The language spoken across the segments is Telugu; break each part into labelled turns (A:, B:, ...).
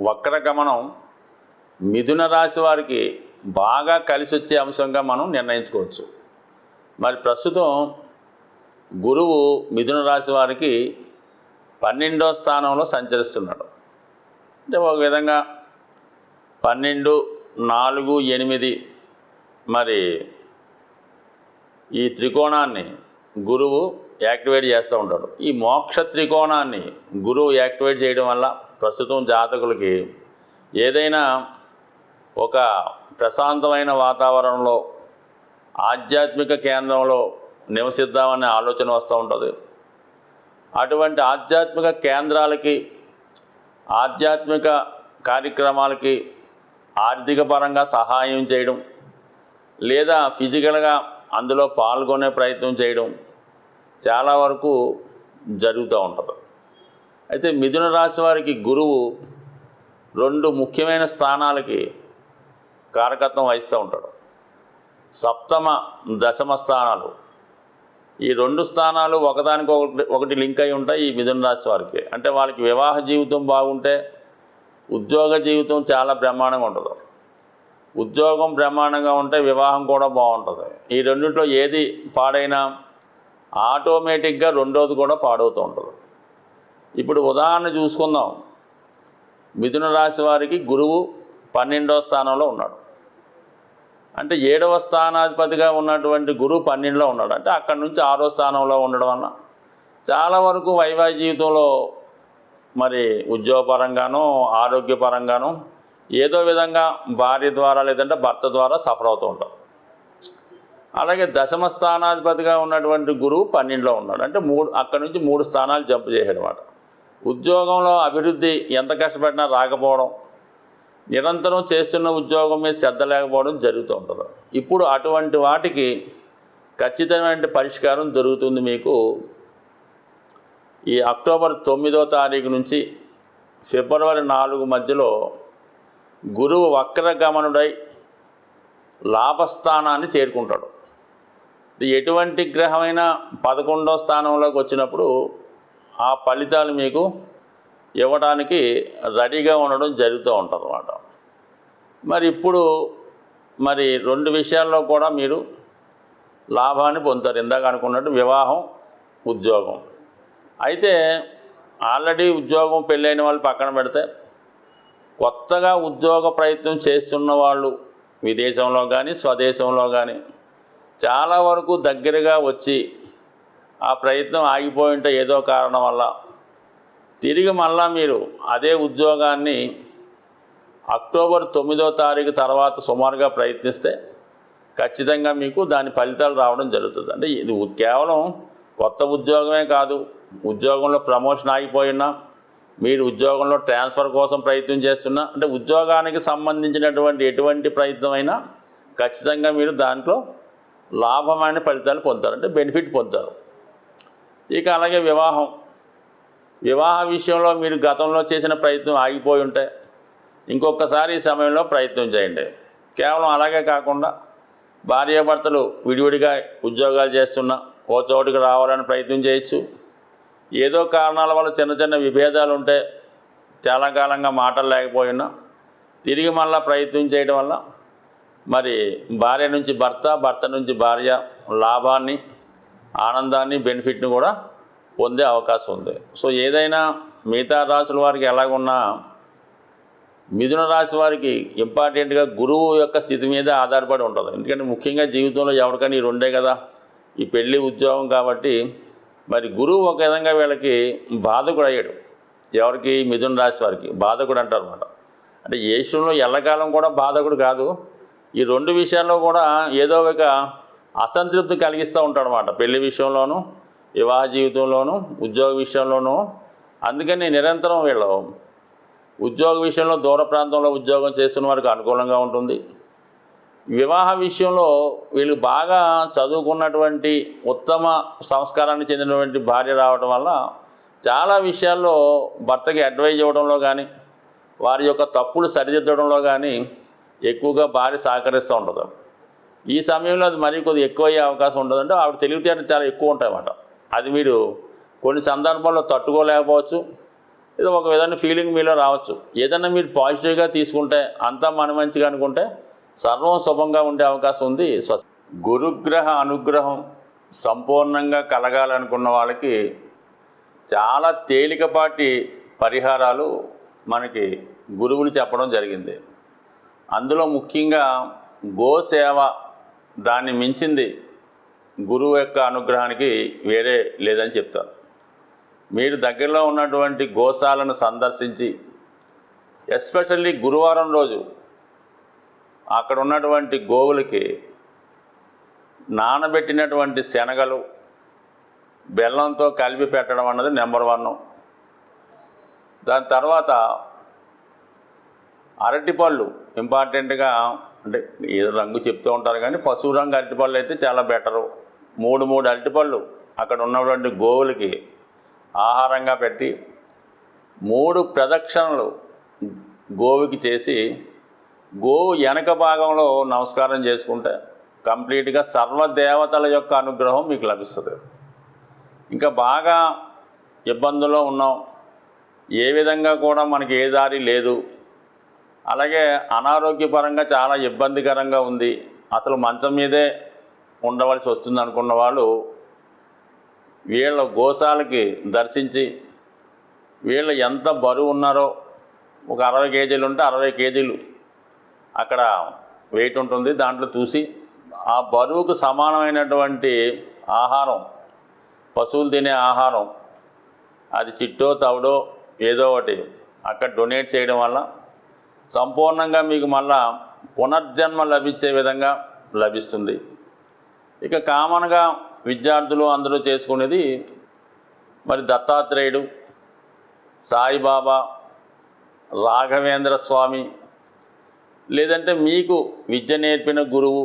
A: వక్రగమనం మిథున రాశి వారికి బాగా కలిసి వచ్చే అంశంగా మనం నిర్ణయించుకోవచ్చు. మరి ప్రస్తుతం గురువు మిథున రాశి వారికి పన్నెండో స్థానంలో సంచరిస్తున్నాడు. అంటే ఒక విధంగా పన్నెండు నాలుగు ఎనిమిది మరి ఈ త్రికోణాన్ని గురువు యాక్టివేట్ చేస్తూ ఉంటాడు. ఈ మోక్ష త్రికోణాన్ని గురువు యాక్టివేట్ చేయడం వల్ల ప్రస్తుతం జాతకులకి ఏదైనా ఒక ప్రశాంతమైన వాతావరణంలో ఆధ్యాత్మిక కేంద్రంలో నివసిద్దామనే ఆలోచన వస్తూ ఉంటుంది. అటువంటి ఆధ్యాత్మిక కేంద్రాలకి ఆధ్యాత్మిక కార్యక్రమాలకి ఆర్థిక పరంగా సహాయం చేయడం లేదా ఫిజికల్గా అందులో పాల్గొనే ప్రయత్నం చేయడం చాలా వరకు జరుగుతూ ఉంటుంది. అయితే మిథున రాశి వారికి గురువు రెండు ముఖ్యమైన స్థానాలకి కారకత్వం వహిస్తూ ఉంటాడు. సప్తమ దశమ స్థానాలు. ఈ రెండు స్థానాలు ఒకదానికి ఒకటి ఒకటి లింక్ అయి ఉంటాయి ఈ మిథున రాశి వారికి. అంటే వాళ్ళకి వివాహ జీవితం బాగుంటే ఉద్యోగ జీవితం చాలా బ్రహ్మాండంగా ఉంటుంది. ఉద్యోగం బ్రహ్మాండంగా ఉంటే వివాహం కూడా బాగుంటుంది. ఈ రెండింటిలో ఏది పాడైనా ఆటోమేటిక్గా రెండోది కూడా పాడవుతూ ఉంటుంది. ఇప్పుడు ఉదాహరణ చూసుకుందాం. మిథున రాశి వారికి గురువు పన్నెండవ స్థానంలో ఉన్నాడు. అంటే ఏడవ స్థానాధిపతిగా ఉన్నటువంటి గురువు పన్నెండులో ఉన్నాడు. అంటే అక్కడి నుంచి ఆరో స్థానంలో ఉండడం వల్ల చాలా వరకు వైవాహిక జీవితంలో మరి ఉద్యోగపరంగానో ఆరోగ్యపరంగానో ఏదో విధంగా భార్య ద్వారా లేదంటే భర్త ద్వారా సఫర్ అవుతూ ఉంటాం అలాగే దశమ స్థానాధిపతిగా ఉన్నటువంటి గురువు పన్నెండులో ఉన్నాడు. అంటే మూడు అక్కడి నుంచి మూడు స్థానాలు జంప్ చేసాడు అనమాట ఉద్యోగంలో అభివృద్ధి ఎంత కష్టపడినా రాకపోవడం నిరంతరం చేస్తున్న ఉద్యోగం మీద శ్రద్ధ లేకపోవడం జరుగుతూ ఉంటుంది. ఇప్పుడు అటువంటి వాటికి ఖచ్చితమైన పరిష్కారం దొరుకుతుంది మీకు. ఈ అక్టోబర్ తొమ్మిదో తారీఖు నుంచి ఫిబ్రవరి నాలుగు మధ్యలో గురువు వక్రగమనుడై లాభస్థానాన్ని చేరుకుంటాడు. ఎటువంటి గ్రహమైనా పదకొండో స్థానంలోకి వచ్చినప్పుడు ఆ ఫలితాలు మీకు ఇవ్వడానికి రెడీగా ఉండడం జరుగుతూ ఉంటుంది అన్నమాట మరి ఇప్పుడు మరి రెండు విషయాల్లో కూడా మీరు లాభాన్ని పొందుతారు. ఇందాక అనుకున్నట్టు వివాహం ఉద్యోగం. అయితే ఆల్రెడీ ఉద్యోగం పెళ్ళైన వాళ్ళు పక్కన పెడితే కొత్తగా ఉద్యోగ ప్రయత్నం చేస్తున్న వాళ్ళు విదేశంలో కానీ స్వదేశంలో కానీ చాలా వరకు దగ్గరగా వచ్చి ఆ ప్రయత్నం ఆగిపోయి ఉంటే ఏదో కారణం వల్ల. తిరిగి మళ్ళా మీరు అదే ఉద్యోగాన్ని అక్టోబర్ తొమ్మిదో తారీఖు తర్వాత సుమారుగా ప్రయత్నిస్తే ఖచ్చితంగా మీకు దాని ఫలితాలు రావడం జరుగుతుంది. అంటే ఇది కేవలం కొత్త ఉద్యోగమే కాదు. ఉద్యోగంలో ప్రమోషన్ ఆగిపోయినా మీరు ఉద్యోగంలో ట్రాన్స్ఫర్ కోసం ప్రయత్నం చేస్తున్నా అంటే ఉద్యోగానికి సంబంధించినటువంటి ఎటువంటి ప్రయత్నమైనా ఖచ్చితంగా మీరు దాంట్లో లాభమైన ఫలితాలు పొందుతారు. అంటే బెనిఫిట్ పొందుతారు. ఇక అలాగే వివాహం. వివాహ విషయంలో మీరు గతంలో చేసిన ప్రయత్నం ఆగిపోయి ఉంటే ఇంకొకసారి ఈ సమయంలో ప్రయత్నం చేయండి. కేవలం అలాగే కాకుండా భార్యాభర్తలు విడివిడిగా ఉద్యోగాలు చేస్తున్నా ఓ చోటుకి రావాలని ప్రయత్నం చేయొచ్చు. ఏదో కారణాల వల్ల చిన్న చిన్న విభేదాలు ఉంటే చాలా కాలంగా మాటలు లేకపోయినా తిరిగి మళ్ళా ప్రయత్నం చేయడం వల్ల మరి భార్య నుంచి భర్త భర్త నుంచి భార్య లాభాన్ని ఆనందాన్ని బెనిఫిట్ని కూడా పొందే అవకాశం ఉంది. సో ఏదైనా మిగతా రాసుల వారికి ఎలాగున్నా మిథున రాశి వారికి ఇంపార్టెంట్గా గురువు యొక్క స్థితి మీద ఆధారపడి ఉంటుంది. ఎందుకంటే ముఖ్యంగా జీవితంలో ఎవరికైనా ఈ రెండే కదా. ఈ పెళ్ళి ఉద్యోగం కాబట్టి మరి గురువు ఒక విధంగా వీళ్ళకి బాధకుడు అయ్యాడు ఎవరికి? మిథున రాశి వారికి బాధకుడు అంటారు అనమాట అంటే ఏ విషయంలో ఎల్లకాలం కూడా బాధకుడు కాదు. ఈ రెండు విషయాల్లో కూడా ఏదో ఒక అసంతృప్తి కలిగిస్తూ ఉంటాడు అనమాట పెళ్ళి విషయంలోనూ వివాహ జీవితంలోనూ ఉద్యోగ విషయంలోనూ. అందుకని నిరంతరం వీళ్ళు ఉద్యోగ విషయంలో దూర ప్రాంతంలో ఉద్యోగం చేస్తున్న వారికి అనుకూలంగా ఉంటుంది. వివాహ విషయంలో వీళ్ళు బాగా చదువుకున్నటువంటి ఉత్తమ సంస్కారానికి చెందినటువంటి భార్య రావడం వల్ల చాలా విషయాల్లో భర్తకి అడ్వైజ్ ఇవ్వడంలో కానీ వారి యొక్క తప్పులు సరిదిద్దడంలో కానీ ఎక్కువగా భార్య సహకరిస్తూ ఉంటుంది. ఈ సమయంలో అది మరీ కొద్దిగా ఎక్కువ అయ్యే అవకాశం ఉండదంటే ఆవిడ తెలివితేటలు చాలా ఎక్కువ ఉంటాయి అన్నమాట అది మీరు కొన్ని సందర్భాల్లో తట్టుకోలేకపోవచ్చు. ఏదో ఒక విధమైన ఫీలింగ్ మీలో రావచ్చు. ఏదన్నా మీరు పాజిటివ్గా తీసుకుంటే అంతా మన మంచిగా అనుకుంటే సర్వం శుభంగా ఉండే అవకాశం ఉంది. గురుగ్రహ అనుగ్రహం సంపూర్ణంగా కలగాలనుకున్న వాళ్ళకి చాలా తేలికపాటి పరిహారాలు మనకి గురువులు చెప్పడం జరిగింది. అందులో ముఖ్యంగా గోసేవ దాన్ని మించింది గురువు యొక్క అనుగ్రహానికి వేరే లేదని చెప్తారు. మీరు దగ్గరలో ఉన్నటువంటి గోశాలను సందర్శించి ఎస్పెషల్లీ గురువారం రోజు అక్కడ ఉన్నటువంటి గోవులకి నానబెట్టినటువంటి శనగలు బెల్లంతో కలిపి పెట్టడం అన్నది నెంబర్ వన్. దాని తర్వాత అరటిపళ్ళు ఇంపార్టెంట్గా అంటే ఏదో రంగు చెప్తూ ఉంటారు కానీ పశువు రంగు అరటిపళ్ళు అయితే చాలా బెటరు మూడు మూడు అరటిపళ్ళు అక్కడ ఉన్నటువంటి గోవులకి ఆహారంగా పెట్టి మూడు ప్రదక్షిణలు గోవుకి చేసి గోవు వెనక భాగంలో నమస్కారం చేసుకుంటే కంప్లీట్గా సర్వదేవతల యొక్క అనుగ్రహం మీకు లభిస్తుంది. ఇంకా బాగా ఇబ్బందుల్లో ఉన్నాం. ఏ విధంగా కూడా మనకి ఏ దారి లేదు. అలాగే అనారోగ్యపరంగా చాలా ఇబ్బందికరంగా ఉంది. అసలు మంచం మీదే ఉండవలసి వస్తుంది అనుకున్న వాళ్ళు వీళ్ళ గోశాలకి దర్శించి వీళ్ళు ఎంత బరువు ఉన్నారో ఒక అరవై కేజీలు ఉంటే అరవై కేజీలు అక్కడ వెయిట్ ఉంటుంది. దాంట్లో చూసి ఆ బరువుకు సమానమైనటువంటి ఆహారం పశువులు తినే ఆహారం అది చిట్టో తవుడో ఏదో ఒకటి అక్కడ డొనేట్ చేయడం వల్ల సంపూర్ణంగా మీకు మళ్ళా పునర్జన్మ లభించే విధంగా లభిస్తుంది. ఇక కామన్గా విద్యార్థులు అందరూ చేసుకునేది మరి దత్తాత్రేయుడు సాయిబాబా రాఘవేంద్ర స్వామి లేదంటే మీకు విద్య నేర్పిన గురువు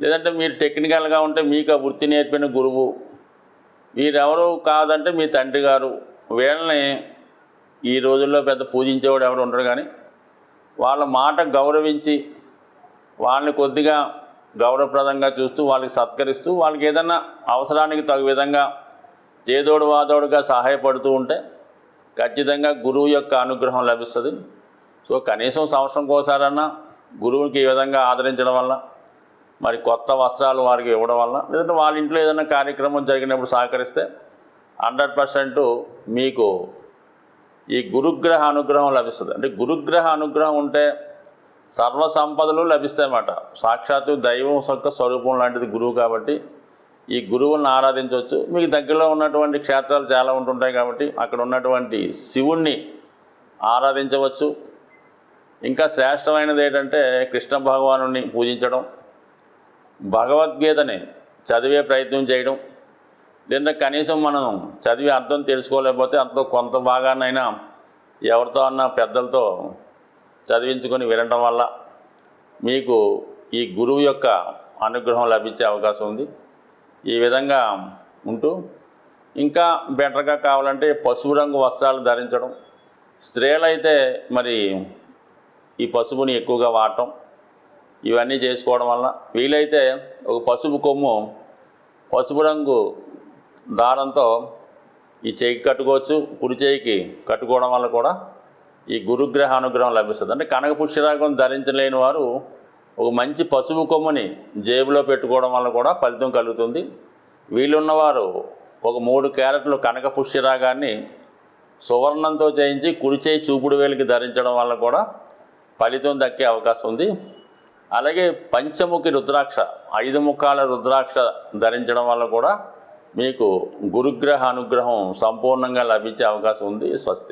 A: లేదంటే మీరు టెక్నికల్గా ఉంటే మీకు ఆ వృత్తి నేర్పిన గురువు మీరెవరు కాదంటే మీ తండ్రి గారు. వీళ్ళని ఈ రోజుల్లో పెద్ద పూజించేవాడు ఎవరు ఉండరు కానీ వాళ్ళ మాట గౌరవించి వాళ్ళని కొద్దిగా గౌరవప్రదంగా చూస్తూ వాళ్ళకి సత్కరిస్తూ వాళ్ళకి ఏదన్నా అవసరానికి తగు విధంగా చేదోడు వాదోడుగా సహాయపడుతూ ఉంటే ఖచ్చితంగా గురువు యొక్క అనుగ్రహం లభిస్తుంది. సో కనీసం సంవత్సరంకి ఒకసారన్నా గురువుకి ఈ విధంగా ఆదరించడం వల్ల మరి కొత్త వస్త్రాలు వారికి ఇవ్వడం వల్ల లేదంటే వాళ్ళ ఇంట్లో ఏదైనా కార్యక్రమం జరిగినప్పుడు సహకరిస్తే హండ్రెడ్ పర్సెంట్ మీకు ఈ గురుగ్రహ అనుగ్రహం లభిస్తుంది. అంటే గురుగ్రహ అనుగ్రహం ఉంటే సర్వ సంపదలు లభిస్తాయన్నమాట సాక్షాత్తు దైవం యొక్క స్వరూపం లాంటిది గురువు కాబట్టి ఈ గురువులను ఆరాధించవచ్చు. మీకు దగ్గరలో ఉన్నటువంటి క్షేత్రాలు చాలా ఉంటుంటాయి కాబట్టి అక్కడ ఉన్నటువంటి శివుణ్ణి ఆరాధించవచ్చు. ఇంకా శ్రేష్టమైనది ఏంటంటే కృష్ణ భగవాను పూజించడం భగవద్గీతని చదివే ప్రయత్నం చేయడం లేదా కనీసం మనం చదివి అర్థం తెలుసుకోలేకపోతే అంత కొంత భాగాన్నైనా ఎవరితో అన్న పెద్దలతో చదివించుకొని వినడం వల్ల మీకు ఈ గురువు యొక్క అనుగ్రహం లభించే అవకాశం ఉంది. ఈ విధంగా ఉంటూ ఇంకా బెటర్గా కావాలంటే పసుపు రంగు వస్త్రాలు ధరించడం. స్త్రీలైతే మరి ఈ పసుపుని ఎక్కువగా వాడటం. ఇవన్నీ చేసుకోవడం వల్ల వీలైతే ఒక పసుపు కొమ్ము పసుపు రంగు దారంతో ఈ చేయికి కట్టుకోవచ్చు కుడి చేయికి కట్టుకోవడం వల్ల కూడా ఈ గురుగ్రహ అనుగ్రహం లభిస్తుంది. అంటే కనక పుష్యరాగం ధరించలేని వారు ఒక మంచి పసుపు కొమ్ముని జేబులో పెట్టుకోవడం వల్ల కూడా ఫలితం కలుగుతుంది. వీళ్ళున్నవారు ఒక మూడు క్యారెట్లు కనక పుష్యరాగాన్ని సువర్ణంతో చేయించి కుడి చేయి చూపుడు వేలికి ధరించడం వల్ల కూడా ఫలితం దక్కే అవకాశం ఉంది. అలాగే పంచముఖి రుద్రాక్ష ఐదు ముఖాల రుద్రాక్ష ధరించడం వల్ల కూడా మీకు గురుగ్రహ అనుగ్రహం సంపూర్ణంగా లభించే అవకాశం ఉంది. స్వస్తి.